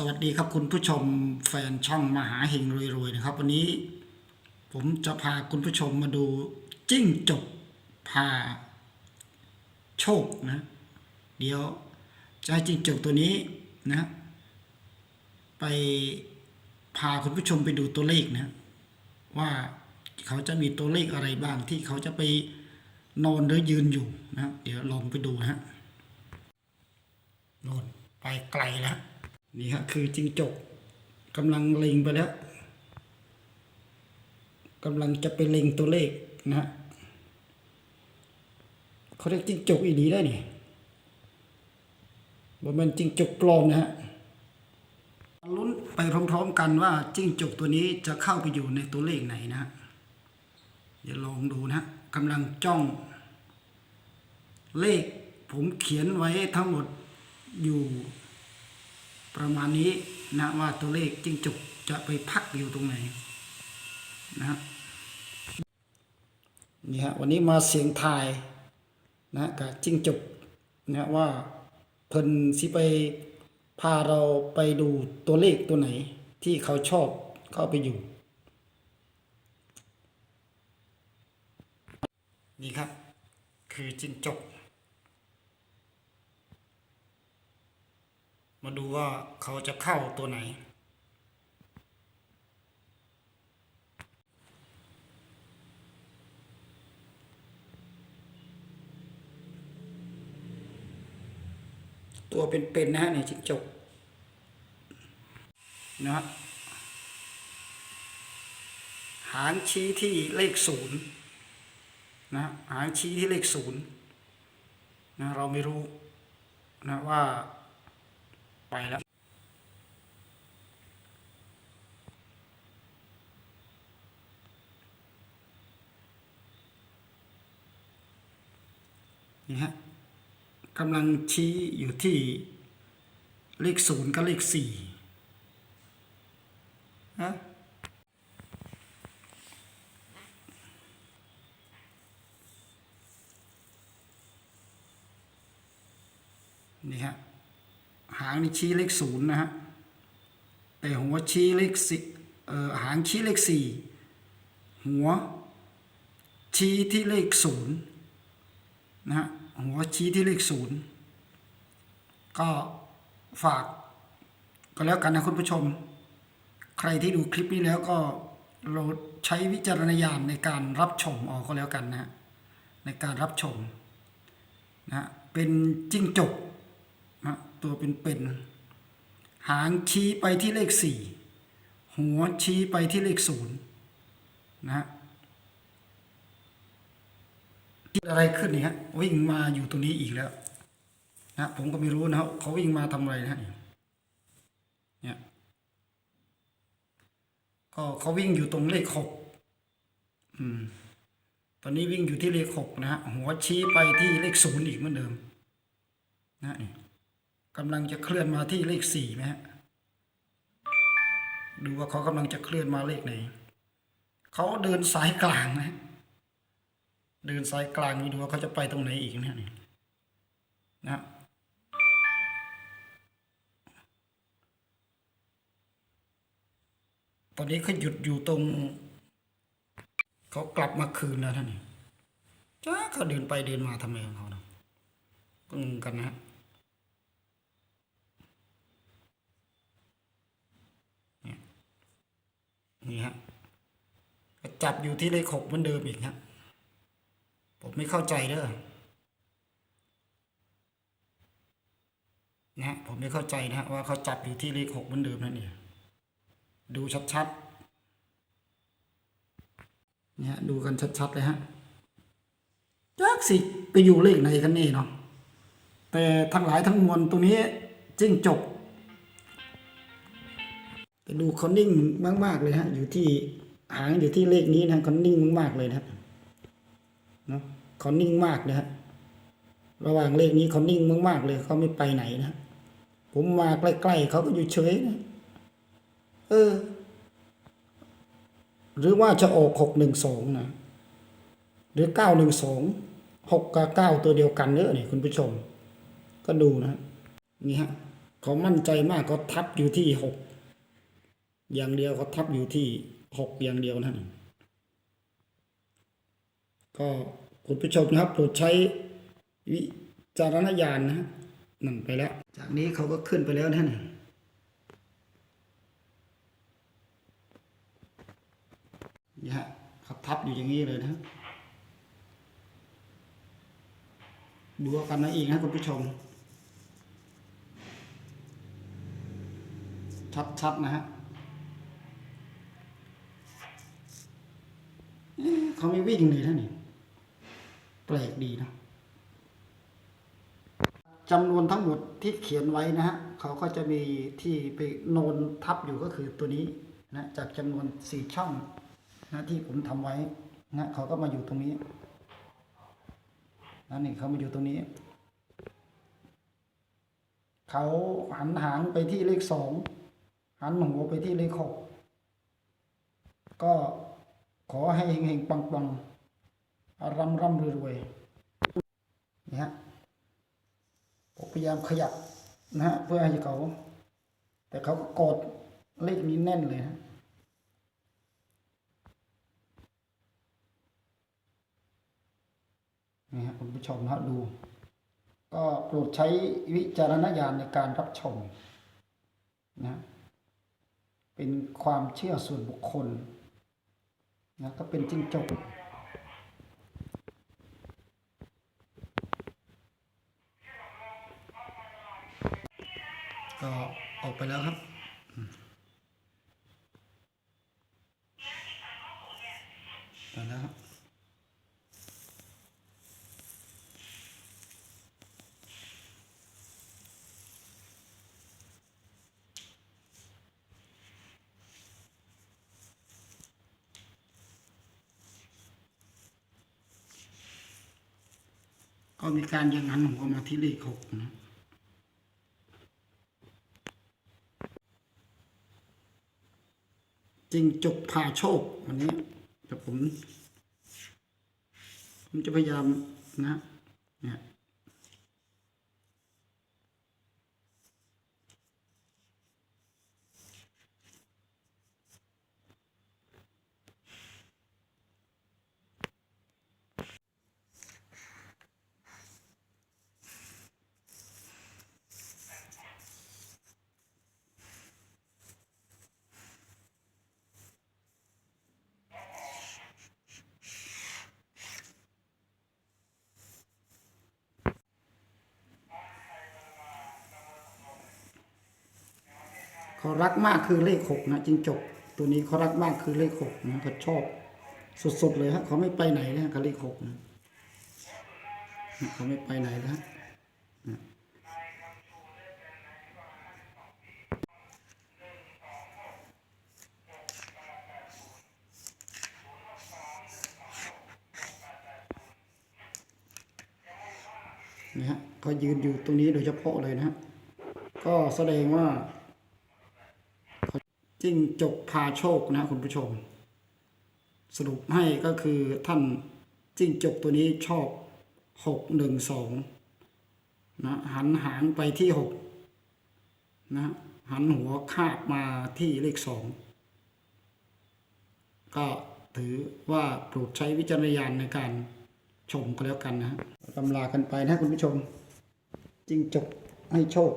สวัสดีครับคุณผู้ชมแฟนช่องมหาเฮงรวยๆนะครับ วันนี้ผมจะพาคุณผู้ชมมาดูจิ้งจกพาโชคนะ เดี๋ยวจะให้จิ้งจกตัวนี้นะ ไปพาคุณผู้ชมไปดูตัวเลขนะ ว่าเขาจะมีตัวเลขอะไรบ้างที่เขาจะไปนอนหรือยืนอยู่นะ เดี๋ยวลองไปดูนะฮะน่นไปไกลแล้ว นี่ฮะคือจิงจกกำลังเล็งไปแล้วกำลังจะไปเล็งตัวเลขนะฮะเขาเรียกจิงจกอีดีได้นี่ว่ามันจิงจกปลอมนะฮะลุ้นไปพร้อมๆกันว่าจิ้งจกตัวนี้จะเข้าไปอยู่ในตัวเลขไหนนะฮะเดี๋ยวลองดูนะฮะกำลังจ้อง เลขผมเขียนไว้ทั้งหมดอยู่ ประมาณนี้นะว่าตัวเลขจิ้งจกจะไปพักอยู่ตรงไหนนะนี่ฮะวันนี้มาเสียงทายนะกับจิ้งจกนะว่าเพิ่นสิไปพาเราไปดูตัวเลขตัวไหน ที่เขาชอบเข้าไปอยู่ นี่ครับ คือจิ้งจก มาดูว่าเขาจะเข้าตัวไหน ตัวเป็นๆนะฮะนี่จิงจกนะฮะหางชี้ที่เลขศูนย์นะหางชี้ที่เลขศูนย์นะเราไม่รู้นะว่า ไปแล้วนี่ฮะกำลังชี้อยู่ที่เลขศูนย์กับเลขสี่ฮะนี่ฮะ หางนี่ชี้เลขศูนย์นะฮะแต่หัวชี้เลขสี่เอ่อหางชี้เลขสี่หัวชี้ที่เลขศูนย์นะฮะหัวชี้ที่เลขศูนย์ก็ฝากก็แล้วกันนะคุณผู้ชม ใครที่ดูคลิปนี้แล้วก็เราใช้วิจารณญาณในการรับชมเอาก็แล้วกันนะฮะในการรับชมนะฮะเป็นจิ้งจก นะตัวเป็นๆหางชี้ไปที่เลขสี่หัวชี้ไปที่เลขศูนย์นะฮะกิดอะไรขึ้นนี่ฮะวิ่งมาอยู่ตรงนี้อีกแล้วนะผมก็ไม่รู้นะเขาวิ่งมาทำอะไรนะฮะเนี่ยก็เขาวิ่งอยู่ตรงเลขหกอืมตอนนี้วิ่งอยู่ที่เลขหกนะฮะหัวชี้ไปที่เลขศูนย์อีกเหมือนเดิมนะนี่ กำลังจะเคลื่อนมาที่เลขสี่ไหมฮะดูว่าเขากำลังจะเคลื่อนมาเลขไหนเขาเดินสายกลางนะ เดินสายกลางนี่ดูว่าเขาจะไปตรงไหนอีกนะนี่นะตอนนี้เขาหยุดอยู่ตรง เขากลับมาคืนแล้วท่านนี่จ้าเขาเดินไปเดินมาทำไมของเขาเนาะก็งงกันนะฮะ นี่ฮะก็ จับอยู่ที่เลขหกเหมือนเดิมอีกฮะผมไม่เข้าใจเด้อนะผมไม่เข้าใจนะฮะว่าเขาจับอยู่ที่เลขหกเหมือนเดิมนั่นเองดูชัดๆเนี่ยดูกันชัดๆเลยฮะจักสิไปอยู่เลขไหนกันนี่เนาะแต่ทั้งหลายทั้งมวลตรงนี้จิ้งจกแต่ดูเขานิ่งมาก ๆ เลยฮะ อยู่ที่ หางอยู่ที่เลขนี้นะเขานิ่งมากๆเลยนะเนาะเขานิ่งมากนะฮะระหว่างเลขนี้เขานิ่งมากๆเลยเขาไม่ไปไหนนะผมมาใกล้ๆเขาก็อยู่เฉยนะเออ หรือว่าจะออกหกหนึ่งสองนะหรือเก้าหนึ่งสองหกกับเก้าตัวเดียวกันเนอะนี่คุณผู้ชม ก็ดูนะนี่ฮะเขามั่นใจมากเขาทับอยู่ที่หกอย่างเดียวเขาทับอยู่ที่ หกอย่างเดียวนั่นก็คุณผู้ชมนะครับโปรดใช้วิจารณญาณนะฮะนั่นไปแล้ว จากนี้เขาก็ขึ้นไปแล้วนั่นนี่ฮะเขาทับอยู่อย่างนี้เลยนะดูอากันนะเองนะคุณผู้ชม ชัดๆนะฮะ เขาไม่วิ่งเลยท่านี่แปลกดีนะจำนวนทั้งหมดที่เขียนไว้นะฮะเขาก็จะมีที่ไปโนนทับอยู่ก็คือตัวนี้นะจากจำนวนสี่ช่องนะที่ผมทำไว้นะเขาก็มาอยู่ตรงนี้นั่นนี่เขามาอยู่ตรงนี้ เขาหันหางไปที่เลขสองหันหัวไปที่เลขหกก็ ขอให้เฮงๆปังๆร่ำร่ำรวยๆนี่ฮะผมพยายามขยับนะฮะเพื่อให้เขา แต่เขากดเลขนี้แน่นเลยนะนี่ครับคุณผู้ชมนะดู ก็โปรดใช้วิจารณญาณในการรับชมนะเป็นความเชื่อส่วนบุคคล นะก็เป็นจิ้งจกก็ออกไปแล้วครับอืมไปแล้วครับ ก็มีการยังหันหัวมาที่เลขหกนะจริงจกพาโชควันนี้แต่ผม ผมจะพยายามนะเนี่ย เขารักมากคือเลขหกนะจิงจกตัวนี้เขารักมากคือเลขหกนะเขาชอบสุดๆเลยฮะเขาไม่ไปไหนนะกับเลขหกนะเขาไม่ไปไหนนะฮะนี่ฮะเขายืนอยู่ตรงนี้โดยเฉพาะเลยนะฮะก็แสดงว่า จิ้งจกพาโชคนะคุณผู้ชม สรุปให้ก็คือท่านจิ้งจกตัวนี้ชอบหกหนึ่งสองนะหันหางไปที่หกนะหันหัวคาบมาที่เลขสองก็ถือว่าโปรดใช้วิจารณญาณในการชมก็แล้วกันนะฮะกำลากันไปนะคุณผู้ชม จิ้งจกให้โชค